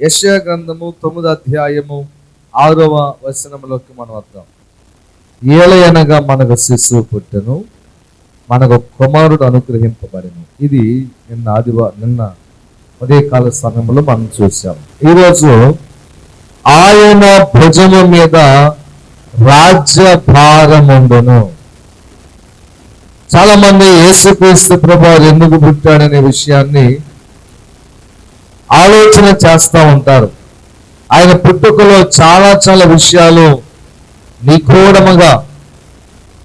యెషయా గ్రంథము తొమ్మిది అధ్యాయము ఆరవ వచనంలోకి మనం వద్దాం. ఏలయనగా మనకు శిశువు పుట్టను మనకు కుమారుడు అనుగ్రహింపబడను. ఇది నిన్న ఆదివారం నిన్న ఉదయకాల సమయంలో మనం చూసాం ఈరోజు ఆయన భుజము మీద రాజ్య భారముండును చాలా మంది యేసుక్రీస్తు ప్రభు ఎందుకు పుట్టాడనే విషయాన్ని ఆలోచన చేస్తూ ఉంటారు. ఆయన పుట్టుకలో చాలా చాలా విషయాలు నిగూఢముగా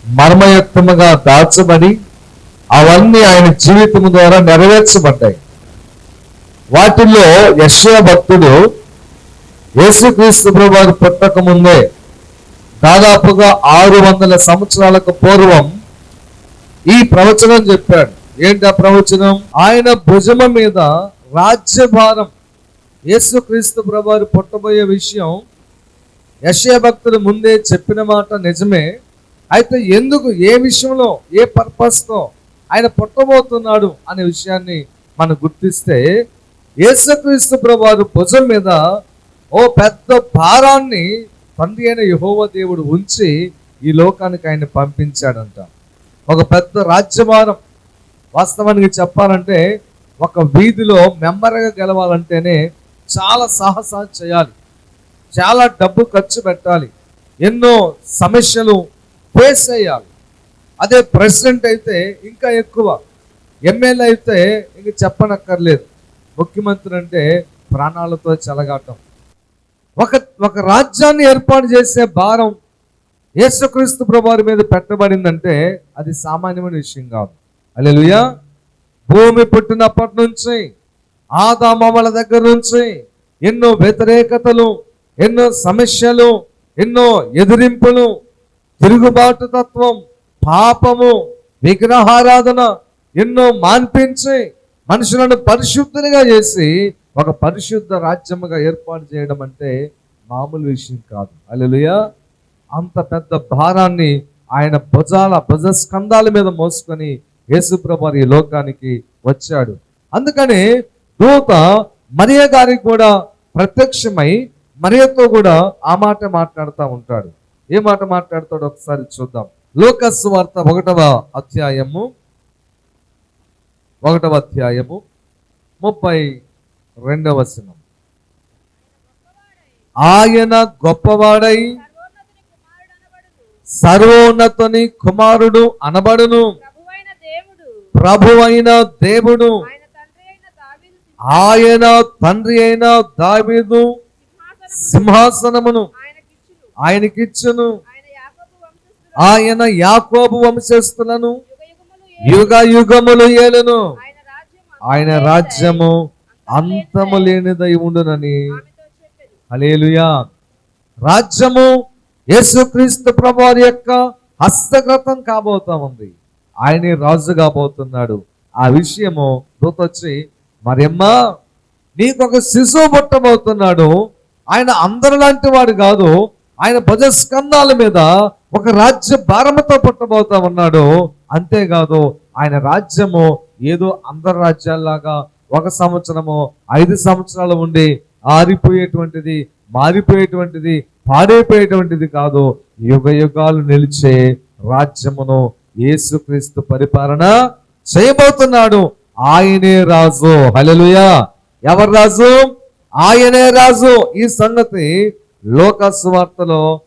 మర్మయుక్తముగా దాచబడి అవన్నీ ఆయన జీవితం ద్వారా నెరవేర్చబడ్డాయి. వాటిల్లో యశ్వ భక్తుడు యేసుక్రీస్తు ప్రభు పుట్టక ముందే దాదాపుగా ఆరు వందల సంవత్సరాలకు పూర్వం ఈ ప్రవచనం చెప్పాడు. ఏంటి ఆ ప్రవచనం? ఆయన భుజమ మీద రాజ్యభారం. యేసుక్రీస్తు ప్రభువారు పుట్టబోయే విషయం యశయ భక్తుడు ముందే చెప్పిన మాట నిజమే. అయితే ఎందుకు ఏ విషయంలో ఏ పర్పస్తో ఆయన పుట్టబోతున్నాడు అనే విషయాన్ని మనం గుర్తిస్తే యేసుక్రీస్తు ప్రభువారు భుజం మీద ఓ పెద్ద భారాన్ని తండ్రి అయిన యహోవ దేవుడు ఉంచి ఈ లోకానికి ఆయన పంపించాడంట. ఒక పెద్ద రాజ్యభారం. వాస్తవానికి చెప్పాలంటే ఒక వీధిలో మెంబర్గా గెలవాలంటేనే చాలా సాహసాలు చేయాలి. చాలా డబ్బు ఖర్చు పెట్టాలి. ఎన్నో సమస్యలు ఫేస్ చేయాలి. అదే ప్రెసిడెంట్ అయితే ఇంకా ఎక్కువ. ఎమ్మెల్యే అయితే ఇంక చెప్పనక్కర్లేదు. ముఖ్యమంత్రి అంటే ప్రాణాలతో చెలగాటం. ఒక ఒక రాజ్యాన్ని ఏర్పాటు చేసే భారం యేసుక్రీస్తు ప్రభువారి మీద పెట్టబడిందంటే అది సామాన్యమైన విషయం కాదు. అలెలుయా భూమి పుట్టినప్పటి నుంచి ఆదామల దగ్గర నుంచి ఎన్నో వ్యతిరేకతలు ఎన్నో సమస్యలు ఎన్నో ఎదిరింపులు తిరుగుబాటు తత్వం పాపము విగ్రహారాధన ఎన్నో మాన్పించి మనుషులను పరిశుద్ధులుగా చేసి ఒక పరిశుద్ధ రాజ్యముగా ఏర్పాటు చేయడం అంటే మామూలు విషయం కాదు. అలెలుయ అంత పెద్ద భారాన్ని ఆయన భుజాల భుజ స్కంధాల మీద మోసుకొని యేసుప్రభు ఈ లోకానికి వచ్చాడు. అందుకని దూత మరియ గారికి కూడా ప్రత్యక్షమై మరియతో కూడా ఆ మాట మాట్లాడుతూ ఉంటాడు. ఏ మాట మాట్లాడతాడు ఒకసారి చూద్దాం. లోకస్ వార్త ఒకటవ అధ్యాయము. ఒకటవ అధ్యాయము. ముప్పై రెండవ వచనం. ఆయన గొప్పవాడై సర్వోన్నతుని కుమారుడు అనబడును. ప్రభువైన దేవుడు ఆయన తండ్రి అయిన దావీదు సింహాసనమును. ఆయనకిచ్చును. ఆయన యాకోబు వంశస్థులను. యుగ యుగములు యుగ యుగములు ఏలును. ఆయన రాజ్యం ఆయన రాజ్యము అంతము లేనిదై ఉండునని హలేలుయా రాజ్యము యేసుక్రీస్తు ప్రభువారి యొక్క హస్తగతం కాబోతా ఉంది. ఆయనే రాజు కాబోతున్నాడు ఆ విషయము దూతొచ్చి మరెమ్మా నీకు ఒక శిశువు పుట్టబోతున్నాడు. ఆయన అందరిలాంటి వాడు కాదు. ఆయన భుజస్కంధాల మీద ఒక రాజ్య భారమతో పుట్టబోతా ఉన్నాడు. అంతేకాదు ఆయన రాజ్యము ఏదో అందరి రాజ్యాల్లాగా ఒక సంవత్సరము ఐదు సంవత్సరాలు ఉండి ఆరిపోయేటువంటిది మారిపోయేటువంటిది పాడైపోయేటువంటిది కాదు. యుగ యుగాలు నిలిచే రాజ్యమును యేసుక్రీస్తు పరిపాలన చేయబోతున్నాడు. ఆయనే రాజు. హల్లెలూయా. ఎవరు రాజు? ఆయనే రాజు. ఈ సంగతి లోకస్ వార్తలో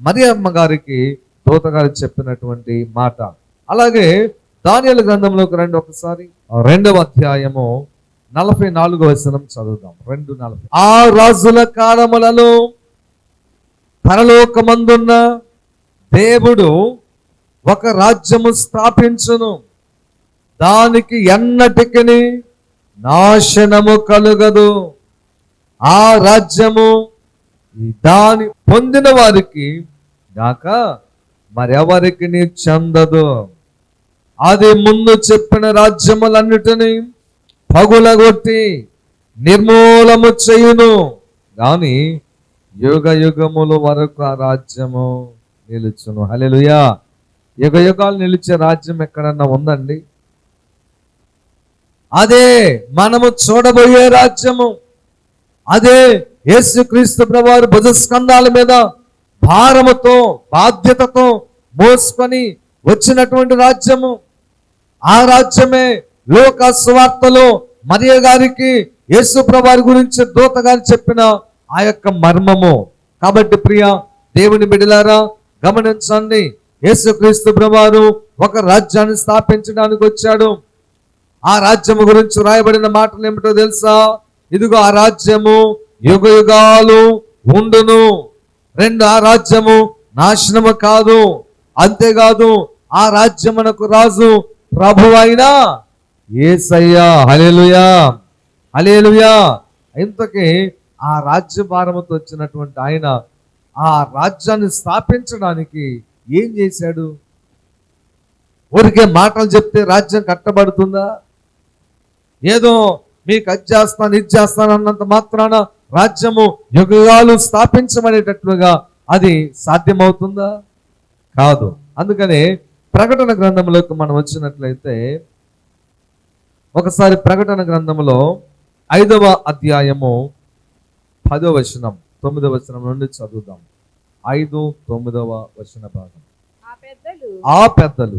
మరి అమ్మ గారికి దూత గారు చెప్పినటువంటి మాట. అలాగే దానియలు గ్రంథంలోకి రండి ఒకసారి. రెండవ అధ్యాయము నలభై నాలుగో వచనం చదువుదాం. రెండు నలభై. ఆ రాజుల కాలములలో పరలోకమందున్న దేవుడు ఒక రాజ్యము స్థాపించును. దానికి ఎన్నటికి నాశనము కలుగదు. ఆ రాజ్యము దాని పొందిన వారికి గాక మరెవరికి చెందదు. అది ముందు చెప్పిన రాజ్యములన్నిటినీ పగులగొట్టి నిర్మూలము చేయును. గాని యుగ యుగముల వరకు ఆ రాజ్యము నిలుచును. హలెలుయా యుగ యుగాలు నిలిచే రాజ్యం ఎక్కడన్నా ఉందండి? అదే మనము చూడబోయే రాజ్యము. అదే యేసుక్రీస్తు ప్రభువారి భుజస్కంధాల మీద భారముతో బాధ్యతతో మోసుకొని వచ్చినటువంటి రాజ్యము. ఆ రాజ్యమే లోక సువార్తలో మరియ గారికి యేసు ప్రభువారి గురించి దూత గారు చెప్పిన ఆ యొక్క మర్మము. కాబట్టి ప్రియ దేవుని బిడిలారా గమనించండి యేసుక్రీస్తు ప్రభువారు ఒక రాజ్యాన్ని స్థాపించడానికి వచ్చాడు. ఆ రాజ్యము గురించి రాయబడిన మాటలు ఏమిటో తెలుసా? ఇదిగో ఆ రాజ్యము యుగ యుగాలు ఉండును. రెండు ఆ రాజ్యము నాశనము కాదు. అంతేకాదు ఆ రాజ్యమునకు రాజు ప్రభు అయినా ఏసయ్యా. హలేలుయా హలేలుయా ఇంతకీ ఆ రాజ్య భారముతో వచ్చినటువంటి ఆయన ఆ రాజ్యాన్ని స్థాపించడానికి ఏం చేశాడు? ఊరికే మాటలు చెప్తే రాజ్యం కట్టబడుతుందా? ఏదో మీకు అది చేస్తాను ఇది చేస్తాను అన్నంత మాత్రాన రాజ్యము యుగాలు స్థాపించబడేటట్లుగా అది సాధ్యమవుతుందా? కాదు. అందుకనే ప్రకటన గ్రంథంలోకి మనం వచ్చినట్లయితే ఒకసారి ప్రకటన గ్రంథంలో ఐదవ అధ్యాయము పదో వచనం తొమ్మిదవ వచనం నుండి చదువుదాం. ఐదు తొమ్మిదవ వచన భాగం. ఆ పెద్దలు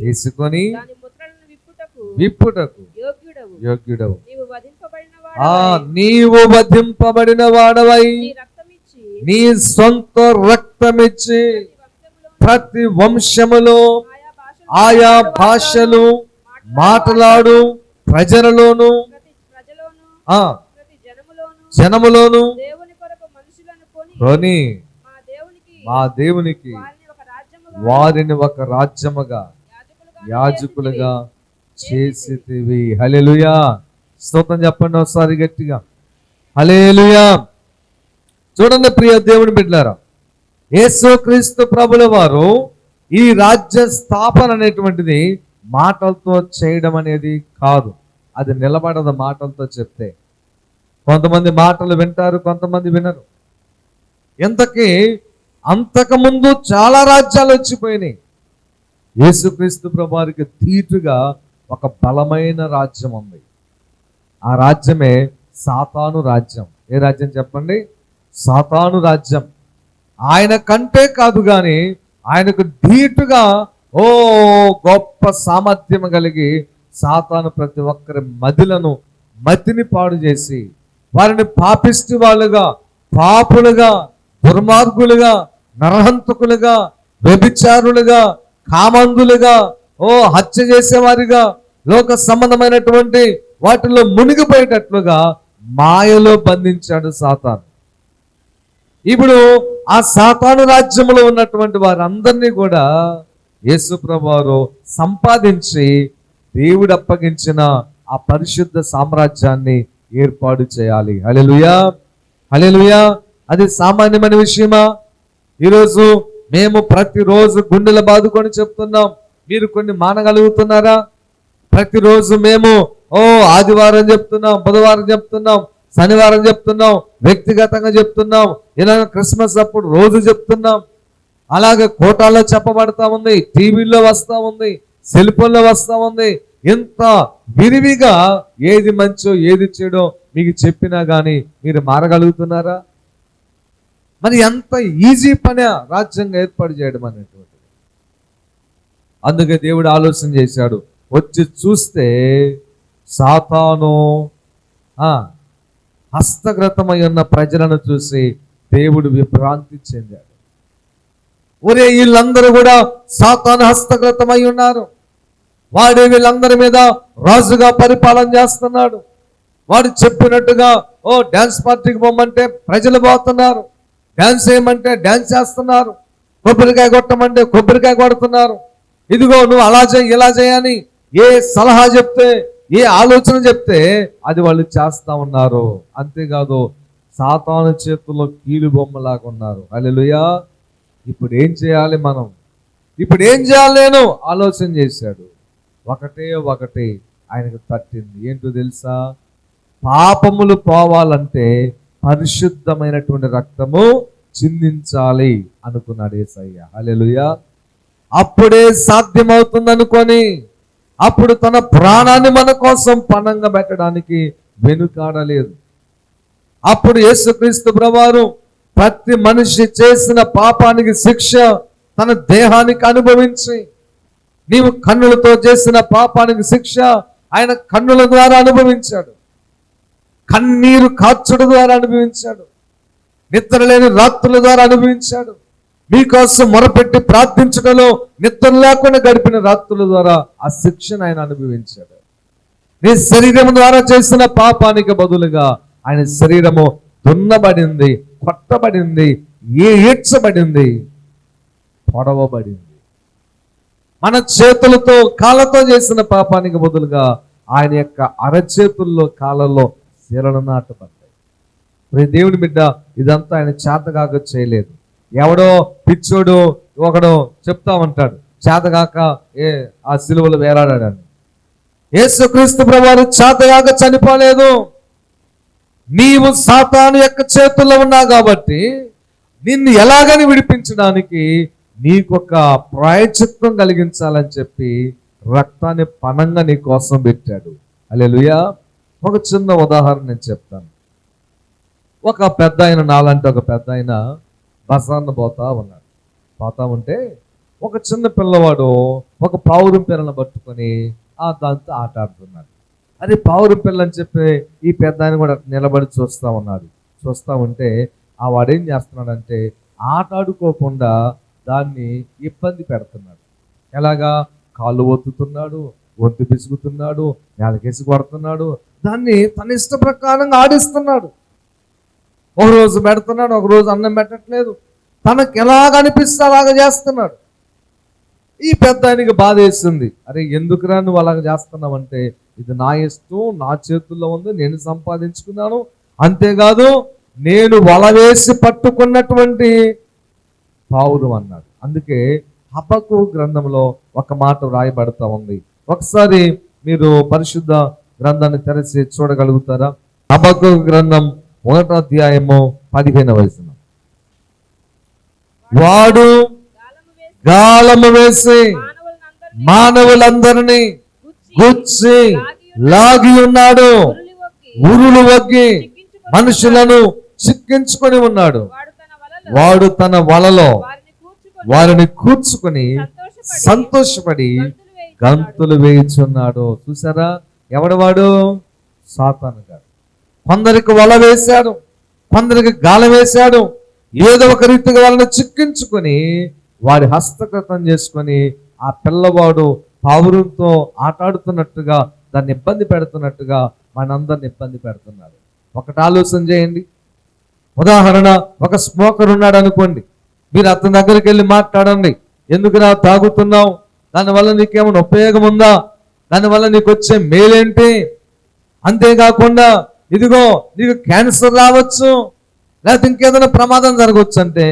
తీసుకొని విప్పుటకు యోగ్యుడవు. ఆ నీవు వధింపబడిన వాడవై. నీ సొంత రక్తమిచ్చి ప్రతి వంశములో ఆయా భాషలు మాట్లాడు ప్రజలలోను జనములోను జనములోను దేవుని కొరకు మనుషులను కొని మా దేవునికి వారిని ఒక రాజ్యముగా యాజకులుగా చేసితివి. హల్లెలూయా. స్తోత్రం చెప్పండి ఒకసారి గట్టిగా. హల్లెలూయా. చూడండి ప్రియ దేవుని బిడ్డారా యేసుక్రీస్తు ప్రభుల వారు ఈ రాజ్య స్థాపన అనేటువంటిది మాటలతో చేయడం అనేది కాదు. అది నిలబడదు మాటలతో చెప్తే. కొంతమంది మాటలు వింటారు కొంతమంది వినరు. ఇంతకీ అంతకుముందు చాలా రాజ్యాలు వచ్చిపోయినాయి. యేసుక్రీస్తు ప్రభువారికి తీటుగా ఒక బలమైన రాజ్యం ఉంది. ఆ రాజ్యమే సాతాను రాజ్యం. ఏ రాజ్యం చెప్పండి? సాతాను రాజ్యం. ఆయన కంటే కాదు కానీ ఆయనకు ధీటుగా ఓ గొప్ప సామర్థ్యం కలిగి సాతాను ప్రతి ఒక్కరి మదిలను మతిని పాడు చేసి వారిని పాపిస్తు వాళ్ళుగా పాపులుగా దుర్మార్గులుగా నరహంతకులుగా వ్యభిచారులుగా కామందులుగా ఓ హత్య చేసేవారిగా లోక సంబంధమైనటువంటి వాటిలో మునిగిపోయేటట్లుగా మాయలో బంధించాడు సాతాను. ఇప్పుడు ఆ సాతాను రాజ్యంలో ఉన్నటువంటి వారందరినీ కూడా యేసుప్రభువారు సంపాదించి దేవుడు అప్పగించిన ఆ పరిశుద్ధ సామ్రాజ్యాన్ని ఏర్పాటు చేయాలి. హల్లెలూయా! హల్లెలూయా! అది సామాన్యమైన విషయమా? ఈరోజు మేము ప్రతిరోజు గుండెల బాదుకొని చెప్తున్నాం. మీరు కొన్ని మానగలుగుతున్నారా? ప్రతిరోజు మేము ఓ ఆదివారం చెప్తున్నాం బుధవారం చెప్తున్నాం శనివారం చెప్తున్నాం వ్యక్తిగతంగా చెప్తున్నాం ఇలా క్రిస్మస్ అప్పుడు రోజు చెప్తున్నాం. అలాగే కోటాల్లో చెప్పబడతా ఉంది టీవీల్లో వస్తూ ఉంది సెల్ ఫోన్లో ఉంది. ఎంత విరివిగా ఏది మంచో ఏది చెడో మీకు చెప్పినా కానీ మీరు మారగలుగుతున్నారా? మరి ఎంత ఈజీ పని రాజ్యంగా ఏర్పాటు చేయడం అనేటువంటిది. అందుకే దేవుడు ఆలోచన చేశాడు వచ్చి చూస్తే సాతాను ఆ, ఉన్న ప్రజలను చూసి దేవుడు విభ్రాంతి చెందాడు. ఒరే వీళ్ళందరూ కూడా సాతాను హస్తగ్రతమై ఉన్నారు. వాడు వీళ్ళందరి మీద రాజుగా పరిపాలన చేస్తున్నాడు. వాడు చెప్పినట్టుగా ఓ డ్యాన్స్ పార్టీకి పోమంటే ప్రజలు పోతున్నారు. డ్యాన్స్ చేయమంటే డ్యాన్స్ చేస్తున్నారు. కొబ్బరికాయ కొట్టమంటే కొబ్బరికాయ కొడుతున్నారు. ఇదిగో నువ్వు అలా చేయి ఇలా చేయని ఏ సలహా చెప్తే ఏ ఆలోచన చెప్తే అది వాళ్ళు చేస్తా ఉన్నారు. అంతేకాదు సాతాను చేతుల్లో కీలు బొమ్మలాగా ఉన్నారు. అలెలుయా ఇప్పుడు ఏం చేయాలి మనం? ఇప్పుడు ఏం చేయాలి నేను? ఆలోచన చేశాడు. ఒకటే ఒకటి ఆయనకు తట్టింది. ఏంటో తెలుసా? పాపములు పోవాలంటే పరిశుద్ధమైనటువంటి రక్తము చిందించాలి అనుకున్నాడు ఏసయ్య. అలెలుయ అప్పుడే సాధ్యమవుతుంది అనుకొని అప్పుడు తన ప్రాణాన్ని మన కోసం పణంగా పెట్టడానికి వెనుకాడలేదు అప్పుడు యేసుక్రీస్తు ప్రభువారు ప్రతి మనిషి చేసిన పాపానికి శిక్ష తన దేహానికి అనుభవించి నీవు కన్నులతో చేసిన పాపానికి శిక్ష ఆయన కన్నుల ద్వారా అనుభవించాడు. కన్నీరు కాచుడు ద్వారా అనుభవించాడు. నిద్రలేని రాత్రుల ద్వారా అనుభవించాడు. మీకోసం మొరపెట్టి ప్రార్థించడంలో నిద్ర లేకుండా గడిపిన రాత్రుల ద్వారా ఆ శిక్షను ఆయన అనుభవించాడు. నీ శరీరం ద్వారా చేసిన పాపానికి బదులుగా ఆయన శరీరము దున్నబడింది కొట్టబడింది ఏ ఏడ్చబడింది? పొడవబడింది. మన చేతులతో కాళ్ళతో చేసిన పాపానికి బదులుగా ఆయన యొక్క అరచేతుల్లో కాళ్ళలో శిరలు నాటబడ్డాయి ప్రతి దేవుని బిడ్డ ఇదంతా ఆయన చేతగాక చేయలేదు. ఎవడో పిచ్చోడు ఒకడు చెప్తా ఉంటాడు చేతగాక ఏ ఆ సిలువలు వేలాడాడని. యేసుక్రీస్తు ప్రభువారు చేతగాక చనిపోలేదు. నీవు సాతాను యొక్క చేతుల్లో ఉన్నావు కాబట్టి నిన్ను ఎలాగని విడిపించడానికి నీకొక ప్రాయచిత్వం కలిగించాలని చెప్పి రక్తాన్ని పనంగా నీ కోసం పెట్టాడు. అలెలుయా ఒక చిన్న ఉదాహరణ నేను చెప్తాను. ఒక పెద్ద ఆయన నాలంటే ఒక పెద్ద ఆయన బసాన్న పోతా ఉన్నాడు. పోతా ఉంటే ఒక చిన్న పిల్లవాడు ఒక పావురం పిల్లని పట్టుకొని ఆ దాంతో ఆట ఆడుతున్నాడు. అది పావురం పిల్ల అని చెప్పి ఈ పెద్ద ఆయన కూడా నిలబడి చూస్తా ఉన్నాడు. చూస్తా ఉంటే ఆ వాడేం చేస్తున్నాడంటే ఆట ఆడుకోకుండా దాన్ని ఇబ్బంది పెడుతున్నాడు. ఎలాగా? కాళ్ళు ఒత్తుతున్నాడు ఒంటి పిసుకుతున్నాడు నేలకేసి కొడుతున్నాడు. దాన్ని తన ఇష్ట ప్రకారంగా ఆడిస్తున్నాడు. ఒకరోజు పెడుతున్నాడు ఒక రోజు అన్నం పెట్టట్లేదు. తనకు ఎలాగ అనిపిస్తే అలాగ చేస్తున్నాడు. ఈ పెద్ద ఆయనకి బాధ వేస్తుంది అరే ఎందుకురా నువ్వు అలాగ చేస్తున్నావంటే ఇది నా ఇష్టం నా చేతుల్లో ఉంది నేను సంపాదించుకున్నాను. అంతేకాదు నేను వల వేసి పట్టుకున్నటువంటి పావులు అన్నాడు. అందుకే హబకు గ్రంథంలో ఒక మాట వ్రాయబడతా ఉంది. ఒకసారి మీరు పరిశుద్ధ గ్రంథాన్ని తెరచి చూడగలుగుతారా? హబకు గ్రంథం మొదట అధ్యాయము పదిహేను వయసున వాడు గాలము వేసి మానవులందరినీ గుచ్చి లాగి ఉన్నాడు. ఉరులి వగ్గి మనుషులను చిక్కించుకొని ఉన్నాడు. వాడు తన వలలో వారిని కూర్చుకొని సంతోషపడి గంతులు వేయుచున్నాడు. చూసారా ఎవడు వాడు? సాతాను గారు కొందరికి వల వేశాడు కొందరికి గాల వేశాడు. ఏదో ఒక రీతిగా వాళ్ళని చిక్కించుకొని వారి హస్తగతం చేసుకొని ఆ పిల్లవాడు పావురంతో ఆటాడుతున్నట్టుగా దాన్ని ఇబ్బంది పెడుతున్నట్టుగా మనందరిని ఇబ్బంది పెడుతున్నారు ఒకటి ఆలోచన చేయండి. ఉదాహరణ ఒక స్మోకర్ ఉన్నాడు అనుకోండి మీరు అతని దగ్గరికి వెళ్ళి మాట్లాడండి. ఎందుకు నా తాగుతున్నావు? దానివల్ల నీకేమైనా ఉపయోగం ఉందా దానివల్ల నీకు వచ్చే మేలేంటి? అంతేకాకుండా ఇదిగో నీకు క్యాన్సర్ రావచ్చు లేకపోతే ఇంకేదైనా ప్రమాదం జరగవచ్చు అంటే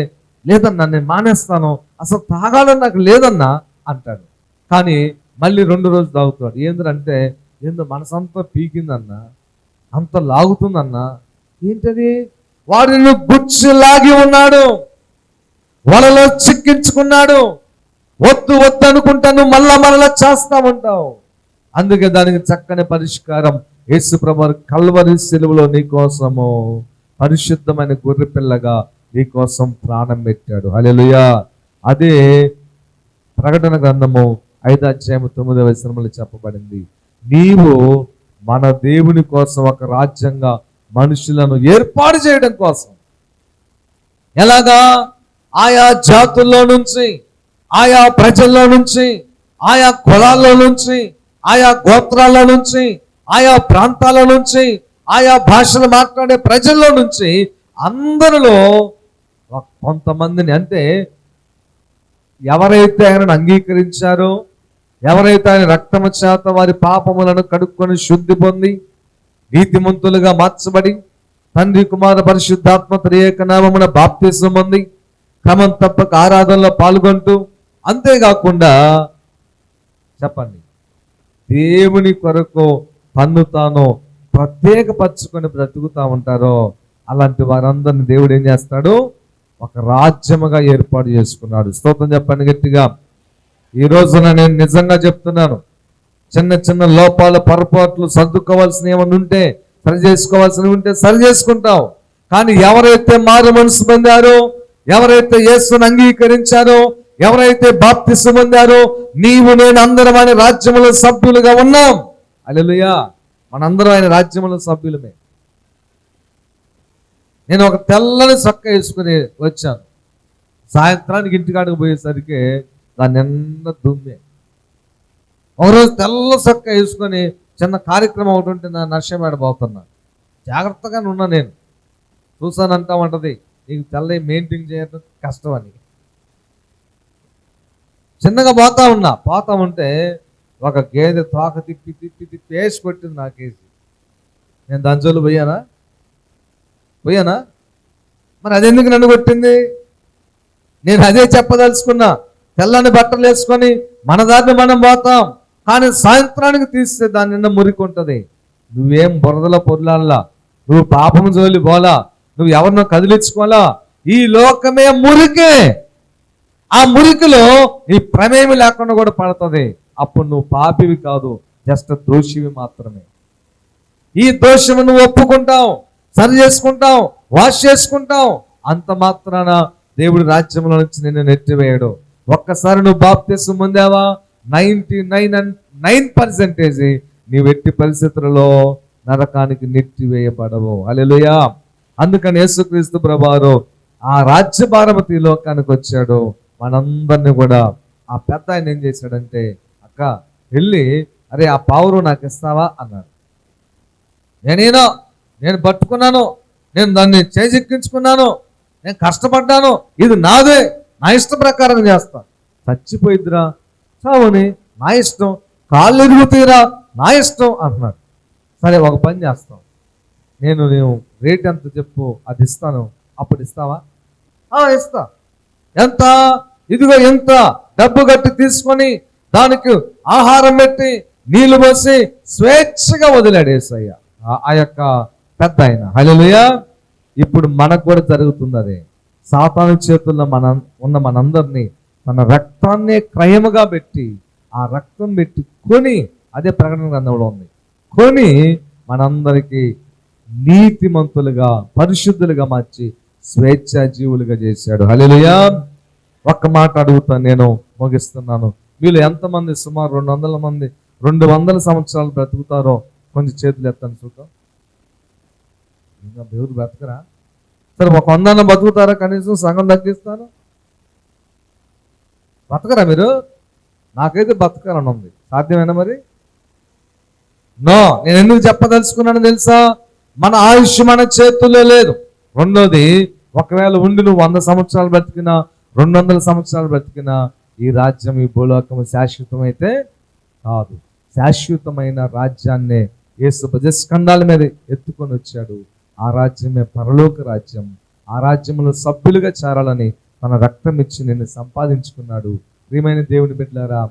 లేదన్నా నేను మానేస్తాను అసలు తాగాలని నాకు లేదన్నా అంటాడు. కానీ మళ్ళీ రెండు రోజులు తాగుతాడు. ఏంటంటే ఏందో మనసంతా పీకిందన్నా అంత లాగుతుందన్నా ఏంటది? వాడిని గుచ్చి లాగి ఉన్నాడు వలలో చిక్కించుకున్నాడు వద్దు వద్దు అనుకుంటాను మళ్ళా మరలా చేస్తా ఉంటావు. అందుకే దానికి చక్కని పరిష్కారం. యేసుప్రభు కల్వరి సెలువులో నీ కోసము పరిశుద్ధమైన గొర్రె పిల్లగా నీ కోసం ప్రాణం పెట్టాడు. హల్లెలూయా. అదే ప్రకటన గ్రంథము ఐదు తొమ్మిదవ శ్రమలు చెప్పబడింది. నీవు మన దేవుని కోసం ఒక రాజ్యంగా మనుషులను ఏర్పాటు చేయడం కోసం ఎలాగా? ఆయా జాతుల్లో నుంచి ఆయా ప్రజల్లో నుంచి ఆయా కులాల్లో నుంచి ఆయా గోత్రాల నుంచి ఆయా ప్రాంతాల నుంచి ఆయా భాషలు మాట్లాడే ప్రజల్లో నుంచి అందరిలో కొంతమందిని అంటే ఎవరైతే ఆయనను అంగీకరించారో ఎవరైతే ఆయన రక్తము చేత వారి పాపములను కడుక్కొని శుద్ధి పొంది నీతిమంతులుగా మార్చబడి తండ్రి కుమార పరిశుద్ధాత్మ త్రియేక నామమున బాప్తిసం పొంది క్రమం తప్పక ఆరాధనలో పాల్గొంటూ అంతేకాకుండా చెప్పండి. దేవుని కొరకు తన్ను తాను ప్రత్యేకపరచుకొని బ్రతుకుతా ఉంటారో అలాంటి వారందరిని దేవుడు ఏం చేస్తాడు? ఒక రాజ్యముగా ఏర్పాటు చేసుకున్నాడు. స్తోత్రం చెప్పండి గట్టిగా. ఈ రోజున నేను నిజంగా చెప్తున్నాను. చిన్న చిన్న లోపాలు పొరపాట్లు సర్దుకోవాల్సిన ఏమైనా ఉంటే సరి చేసుకోవాల్సినవి ఉంటే సరి చేసుకుంటావు కానీ ఎవరైతే మారు మనసు పొందారో ఎవరైతే యేసును అంగీకరించారో ఎవరైతే బాప్తిసం పొందారో నీవు నేను అందరం ఆయన రాజ్యముల సభ్యులుగా ఉన్నాం. అలెలుయా మనందరం ఆయన రాజ్యముల సభ్యులమే. నేను ఒక తెల్లని చొక్క వేసుకుని వచ్చాను. సాయంత్రానికి ఇంటికాడికి పోయేసరికి దాన్ని నిన్న దుమ్మే. ఒకరోజు తెల్ల చొక్క వేసుకొని చిన్న కార్యక్రమం ఒకటి ఉంటే నా నర్సమేడ పోతున్నా జాగ్రత్తగానే ఉన్నా నేను. చూసానంటా ఉంటది. నీకు తెల్ల మెయింటైన్ చేయడం కష్టం అని. చిన్నగా పోతా ఉన్నా పోతా ఉంటే ఒక గేదె తోక తిప్పి తిప్పి తిప్పి వేసి కొట్టింది నాకేసి నేను దాని జోలు పోయానా? పోయానా? మరి అదెందుకు నన్ను కొట్టింది? నేను అదే చెప్పదలుచుకున్నా తెల్లని బట్టలు వేసుకొని మన దారిని మనం పోతాం కానీ సాయంత్రానికి తీస్తే దాని నిండా ఉంటుంది. నువ్వేం బురదల పొరలాల్లా నువ్వు పాపం జోలి పోలా? నువ్వు ఎవరినో కదిలించుకోవాలా? ఈ లోకమే మురికే. ఆ మురికిలో నీ ప్రమేమి లేకుండా కూడా పడుతుంది. అప్పుడు నువ్వు పాపివి కాదు జస్ట్ దోషివి మాత్రమే. ఈ దోషము నువ్వు ఒప్పుకుంటావు సరి చేసుకుంటావు వాష్ చేసుకుంటావు. అంత మాత్రాన దేవుడి రాజ్యంలో నుంచి నిన్ను నెట్టివేయడు. ఒక్కసారి నువ్వు బాప్తిసం పొందావా? Ninety nine and nine percentage నీవు ఎట్టి పరిస్థితులలో నరకానికి నెట్టివేయబడవు. అలెలుయా అందుకని యేసుక్రీస్తు ప్రభారు ఆ రాజ్యభారపతి లోకానికి వచ్చాడు. మనందరిని కూడా ఆ పెద్ద ఆయన ఏం చేశాడంటే అక్క వెళ్ళి అరే ఆ పావురు నాకు ఇస్తావా? అన్నాడు. నేనేనో నేను పట్టుకున్నాను నేను దాన్ని చేజెక్కించుకున్నాను నేను కష్టపడ్డాను ఇది నాదే నా ఇష్ట ప్రకారం చేస్తా. చచ్చిపోయిద్దిరా చావుని నా ఇష్టం కాళ్ళు ఎరుగుతీరా నా ఇష్టం అంటున్నాడు సరే ఒక పని చేస్తాం. నేను నేను రేట్ ఎంత చెప్పు అది ఇస్తాను. అప్పుడు ఇస్తావా? "ఆ, ఇస్తా. ఎంత? ఇదిగో ఎంత? డబ్బు కట్టి తీసుకొని దానికి ఆహారం పెట్టి నీళ్ళు పోసి స్వేచ్ఛగా వదిలాడు ఏసయ్య. ఆ- యొక్క పెద్ద ఆయన. హలోయ ఇప్పుడు మనకు కూడా జరుగుతుంది అదే. సాతాను చేతుల్లో మన ఉన్న మనందరినీ తన రక్తాన్నే క్రయముగా పెట్టి ఆ రక్తం పెట్టి కొని అదే ప్రకటన గ్రంథంలో ఉంది. కొని మనందరికీ నీతిమంతులుగా పరిశుద్ధులుగా మార్చి స్వేచ్ఛా జీవులుగా చేశాడు. హల్లెలూయా. ఒక్క మాట అడుగుతాను నేను ముగిస్తున్నాను. వీళ్ళు ఎంతమంది సుమారు రెండు వందల మంది రెండు వందల సంవత్సరాలు బ్రతుకుతారో కొంచెం చేతులు ఎత్తాను చూద్దాం. ఇంకా దేవుడు బ్రతకరా? సరే ఒక వందన బతుకుతారా? కనీసం సగం తగ్గిస్తాను. బతకరా మీరు? నాకైతే బతకాలని ఉంది. సాధ్యమేనా మరి? నో. నేను ఎందుకు చెప్పదలుచుకున్నాను తెలుసా? మన ఆయుష్ మన చేతుల్లో లేదు. రెండోది ఒకవేళ ఉండి నువ్వు వంద సంవత్సరాలు బ్రతికినా రెండు వందల సంవత్సరాలు బ్రతికినా ఈ రాజ్యం ఈ భూలోకము శాశ్వతమైతే కాదు. శాశ్వతమైన రాజ్యాన్నే యేసు భజస్కంధాల మీద ఎత్తుకొని వచ్చాడు. ఆ రాజ్యమే పరలోక రాజ్యం. ఆ రాజ్యంలో సభ్యులుగా చేరాలని తన రక్తం ఇచ్చి నిన్ను సంపాదించుకున్నాడు. ప్రియమైన దేవుని బిడ్డారా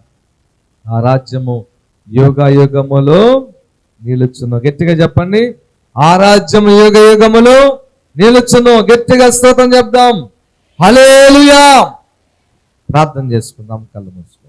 ఆ రాజ్యము యోగా యోగములో నిలుచును గట్టిగా చెప్పండి. ఆ రాజ్యం యుగ యుగములు నిలుచును. గట్టిగా స్తోత్రం చెప్దాం. హలేలుయా ప్రార్థన చేసుకుందాం కళ్ళు మూసుకుందాం